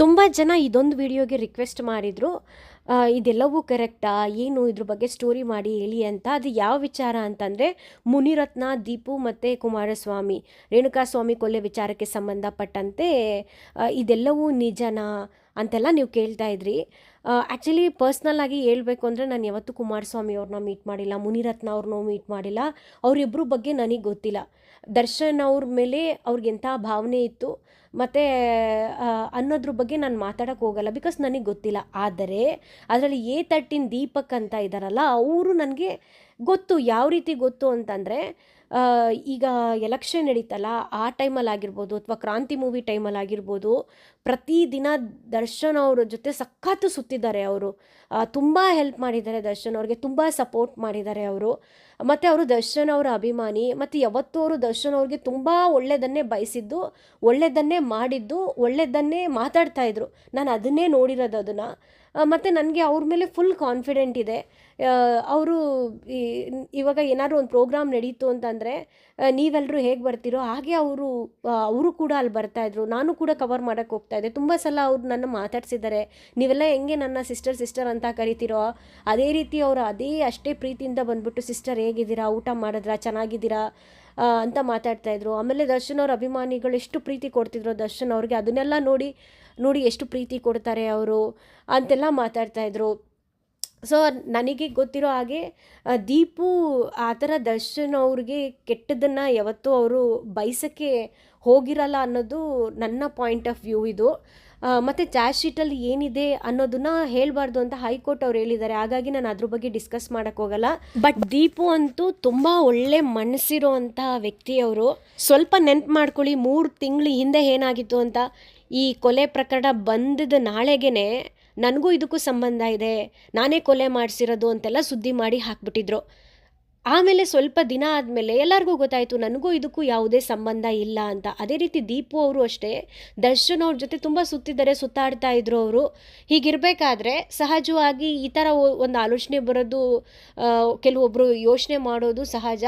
ತುಂಬ ಜನ ಇದೊಂದು ವಿಡಿಯೋಗೆ ರಿಕ್ವೆಸ್ಟ್ ಮಾಡಿದರು. ಇದೆಲ್ಲವೂ ಕರೆಕ್ಟಾ ಏನು ಇದ್ರ ಬಗ್ಗೆ ಸ್ಟೋರಿ ಮಾಡಿ ಹೇಳಿ ಅಂತ. ಅದು ಯಾವ ವಿಚಾರ ಅಂತಂದರೆ ಮುನಿರತ್ನ, ದೀಪು ಮತ್ತು ಕುಮಾರಸ್ವಾಮಿ. ರೇಣುಕಾಸ್ವಾಮಿ ಕೊಲೆ ವಿಚಾರಕ್ಕೆ ಸಂಬಂಧಪಟ್ಟಂತೆ ಇದೆಲ್ಲವೂ ನಿಜನಾ? ಅಂತೆಲ್ಲ ನೀವು ಕೇಳ್ತಾ ಇದ್ರಿ. ಆ್ಯಕ್ಚುಲಿ ಪರ್ಸ್ನಲ್ಲಾಗಿ ಹೇಳ್ಬೇಕು ಅಂದರೆ ನಾನು ಯಾವತ್ತೂ ಕುಮಾರಸ್ವಾಮಿ ಅವ್ರನ್ನ ಮೀಟ್ ಮಾಡಿಲ್ಲ, ಮುನಿರತ್ನ ಅವ್ರನ್ನೂ ಮೀಟ್ ಮಾಡಿಲ್ಲ. ಅವರಿಬ್ಬರ ಬಗ್ಗೆ ನನಗೆ ಗೊತ್ತಿಲ್ಲ. ದರ್ಶನ್ ಅವ್ರ ಮೇಲೆ ಅವ್ರಿಗೆ ಎಂಥ ಭಾವನೆ ಇತ್ತು, ಮತ್ತು ಅನ್ನೋದ್ರ ಬಗ್ಗೆ ನಾನು ಮಾತಾಡೋಕ್ಕೆ ಹೋಗಲ್ಲ ಬಿಕಾಸ್ ನನಗೆ ಗೊತ್ತಿಲ್ಲ. ಆದರೆ, ಅದರಲ್ಲಿ ಎ ತರ್ಟಿನ್ ದೀಪಕ್ ಅಂತ ಇದ್ದಾರಲ್ಲ ಅವರು ನನಗೆ ಗೊತ್ತು, ಯಾವ ರೀತಿ ಗೊತ್ತು ಅಂತಂದರೆ ಈಗ ಎಲೆಕ್ಷನ್ ನಡೀತಲ್ಲ, ಆ ಟೈಮಲ್ಲಿ ಆಗಿರ್ಬೋದು ಅಥವಾ ಕ್ರಾಂತಿ ಮೂವಿ ಟೈಮಲ್ಲಿ ಆಗಿರ್ಬೋದು ಪ್ರತಿದಿನ ದರ್ಶನ್ ಅವ್ರ ಜೊತೆ ಸಖತ್ತು ಸುತ್ತಿದ್ದಾರೆ ಅವರು. ತುಂಬ ಹೆಲ್ಪ್ ಮಾಡಿದ್ದಾರೆ ದರ್ಶನ್ ಅವ್ರಿಗೆ, ತುಂಬ ಸಪೋರ್ಟ್ ಮಾಡಿದ್ದಾರೆ ಅವರು. ಮತ್ತು ಅವರು ದರ್ಶನ್ ಅವರ ಅಭಿಮಾನಿ, ಮತ್ತು ಯಾವತ್ತೂ ಅವರು ದರ್ಶನ್ ಅವ್ರಿಗೆ ತುಂಬ ಒಳ್ಳೆಯದನ್ನೇ ಬಯಸಿದ್ದು ಒಳ್ಳೆಯದನ್ನೇ ಮಾಡಿದ್ದು ಒಳ್ಳೆಯದನ್ನೇ ಮಾತಾಡ್ತಾ ಇದ್ರು. ನಾನು ಅದನ್ನೇ ನೋಡಿರೋದು ಅದನ್ನು. ಮತ್ತು ನನಗೆ ಅವ್ರ ಮೇಲೆ ಫುಲ್ ಕಾನ್ಫಿಡೆಂಟ್ ಇದೆ. ಅವರು ಇವಾಗ ಏನಾದರೂ ಒಂದು ಪ್ರೋಗ್ರಾಮ್ ನಡೀತು ಅಂತಂದರೆ ನೀವೆಲ್ಲರೂ ಹೇಗೆ ಬರ್ತೀರೋ ಹಾಗೆ ಅವರು ಅವರು ಕೂಡ ಅಲ್ಲಿ ಬರ್ತಾಯಿದ್ರು ನಾನು ಕೂಡ ಕವರ್ ಮಾಡೋಕ್ಕೆ ಹೋಗ್ತಾ ಇದ್ದೆ. ತುಂಬ ಸಲ ಅವ್ರು ನನ್ನ ಮಾತಾಡ್ಸಿದ್ದಾರೆ. ನೀವೆಲ್ಲ ಹೆಂಗೆ ನನ್ನ ಸಿಸ್ಟರ್ ಸಿಸ್ಟರ್ ಅಂತ ಕರಿತೀರೋ, ಅದೇ ರೀತಿ ಅವರು ಅದೇ ಅಷ್ಟೇ ಪ್ರೀತಿಯಿಂದ ಬಂದುಬಿಟ್ಟು ಸಿಸ್ಟರ್ ಹೇಗಿದ್ದೀರಾ? ಊಟ ಮಾಡಿದ್ರಾ? ಚೆನ್ನಾಗಿದ್ದೀರಾ? ಅಂತ ಮಾತಾಡ್ತಾ ಇದ್ರು. ಆಮೇಲೆ ದರ್ಶನ್ ಅವ್ರ ಅಭಿಮಾನಿಗಳು ಎಷ್ಟು ಪ್ರೀತಿ ಕೊಡ್ತಿದ್ರು ದರ್ಶನ್ ಅವ್ರಿಗೆ, ಅದನ್ನೆಲ್ಲ ನೋಡಿ ನೋಡಿ ಎಷ್ಟು ಪ್ರೀತಿ ಕೊಡ್ತಾರೆ ಅವರು ಅಂತೆಲ್ಲ ಮಾತಾಡ್ತಾ ಇದ್ರು. ಸೊ ನನಗೆ ಗೊತ್ತಿರೋ ಹಾಗೆ ದೀಪು ಆ ಥರ ದರ್ಶನ್ ಅವ್ರಿಗೆ ಕೆಟ್ಟದನ್ನು ಯಾವತ್ತೂ ಅವರು ಬಯಸೋಕ್ಕೆ ಹೋಗಿರಲ್ಲ ಅನ್ನೋದು ನನ್ನ ಪಾಯಿಂಟ್ ಆಫ್ ವ್ಯೂ ಇದು. ಮತ್ತು ಚಾರ್ಜ್ ಶೀಟಲ್ಲಿ ಏನಿದೆ ಅನ್ನೋದನ್ನ ಹೇಳಬಾರ್ದು ಅಂತ ಹೈಕೋರ್ಟ್ ಅವ್ರು ಹೇಳಿದ್ದಾರೆ. ಹಾಗಾಗಿ ನಾನು ಅದ್ರ ಬಗ್ಗೆ ಡಿಸ್ಕಸ್ ಮಾಡೋಕ್ಕೆ ಹೋಗಲ್ಲ. ಬಟ್ ದೀಪು ಅಂತೂ ತುಂಬ ಒಳ್ಳೆ ಮನಸ್ಸಿರುವಂಥ ವ್ಯಕ್ತಿ ಅವರು. ಸ್ವಲ್ಪ ನೆನ್ಪು ಮಾಡ್ಕೊಳ್ಳಿ ಮೂರು ತಿಂಗಳು ಹಿಂದೆ ಏನಾಗಿತ್ತು ಅಂತ. ಈ ಕೊಲೆ ಪ್ರಕರಣ ಬಂದದ ನಾಳೆಗೇ ನನಗೂ ಇದಕ್ಕೂ ಸಂಬಂಧ ಇದೆ. ನಾನೇ ಕೊಲೆ ಮಾಡಿಸಿರೋದು ಅಂತೆಲ್ಲ ಸುದ್ದಿ ಮಾಡಿ ಹಾಕ್ಬಿಟ್ಟಿದ್ರು. ಆಮೇಲೆ ಸ್ವಲ್ಪ ದಿನ ಆದಮೇಲೆ ಎಲ್ಲರಿಗೂ ಗೊತ್ತಾಯಿತು, ನನಗೂ ಇದಕ್ಕೂ ಯಾವುದೇ ಸಂಬಂಧ ಇಲ್ಲ ಅಂತ. ಅದೇ ರೀತಿ ದೀಪು ಅವರು ಅಷ್ಟೇ. ದರ್ಶನ್ ಅವ್ರ ಜೊತೆ ತುಂಬ ಸುತ್ತಿದ್ದಾರೆ, ಸುತ್ತಾಡ್ತಾ ಇದ್ರು ಅವರು. ಹೀಗಿರಬೇಕಾದ್ರೆ ಸಹಜವಾಗಿ ಈ ಥರ ಒಂದು ಆಲೋಚನೆ ಬರೋದು ಕೆಲವೊಬ್ಬರು ಯೋಚನೆ ಮಾಡೋದು ಸಹಜ.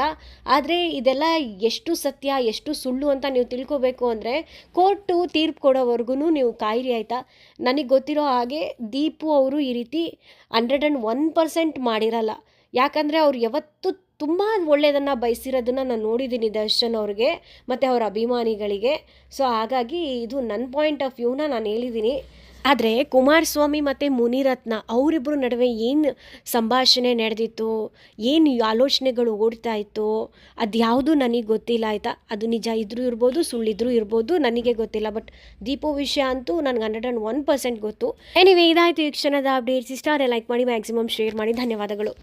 ಆದರೆ ಇದೆಲ್ಲ ಎಷ್ಟು ಸತ್ಯ, ಎಷ್ಟು ಸುಳ್ಳು ಅಂತ ನೀವು ತಿಳ್ಕೊಬೇಕು ಅಂದರೆ ಕೋರ್ಟು ತೀರ್ಪು ಕೊಡೋವರೆಗೂ ನೀವು ಕಾಯಿರಿ ಆಯಿತಾ? ನನಗೆ ಗೊತ್ತಿರೋ ಹಾಗೆ ದೀಪು ಅವರು ಈ ರೀತಿ ಹಂಡ್ರೆಡ್ ಆ್ಯಂಡ್ ಒನ್ ಪರ್ಸೆಂಟ್ ಮಾಡಿರಲ್ಲ. ಯಾಕಂದರೆ ಅವ್ರು ಯಾವತ್ತೂ ತುಂಬ ಒಳ್ಳೆಯದನ್ನು ಬಯಸಿರೋದನ್ನು ನಾನು ನೋಡಿದ್ದೀನಿ ದರ್ಶನ್ ಅವ್ರಿಗೆ, ಮತ್ತು ಅವರ ಅಭಿಮಾನಿಗಳಿಗೆ. ಸೊ ಹಾಗಾಗಿ ಇದು ನನ್ನ ಪಾಯಿಂಟ್ ಆಫ್ ವ್ಯೂನ ನಾನು ಹೇಳಿದ್ದೀನಿ ಆದರೆ ಕುಮಾರಸ್ವಾಮಿ ಮತ್ತು ಮುನಿರತ್ನ ಅವರಿಬ್ಬರ ನಡುವೆ ಏನು ಸಂಭಾಷಣೆ ನಡೆದಿತ್ತು, ಏನು ಆಲೋಚನೆಗಳು ಓಡ್ತಾ ಇತ್ತು ಅದು ಯಾವುದು ನನಗೆ ಗೊತ್ತಿಲ್ಲ ಆಯಿತಾ? ಅದು ನಿಜ ಇದ್ರೂ ಇರ್ಬೋದು, ಸುಳ್ಳಿದ್ರೂ ಇರ್ಬೋದು, ನನಗೆ ಗೊತ್ತಿಲ್ಲ. ಬಟ್ ದೀಪೋ ವಿಷಯ ಅಂತೂ ನನಗೆ ಹಂಡ್ರೆಡ್ ಆ್ಯಂಡ್ ಒನ್ ಪರ್ಸೆಂಟ್ ಗೊತ್ತು. ಎನಿವೆ ಇದಾಯಿತು ಈ ಕ್ಷಣದ ಅಪ್ಡೇಟ್ಸ್ ಇಷ್ಟ ಆದರೆ ಲೈಕ್ ಮಾಡಿ ಮ್ಯಾಕ್ಸಿಮಮ್ ಶೇರ್ ಮಾಡಿ. ಧನ್ಯವಾದಗಳು.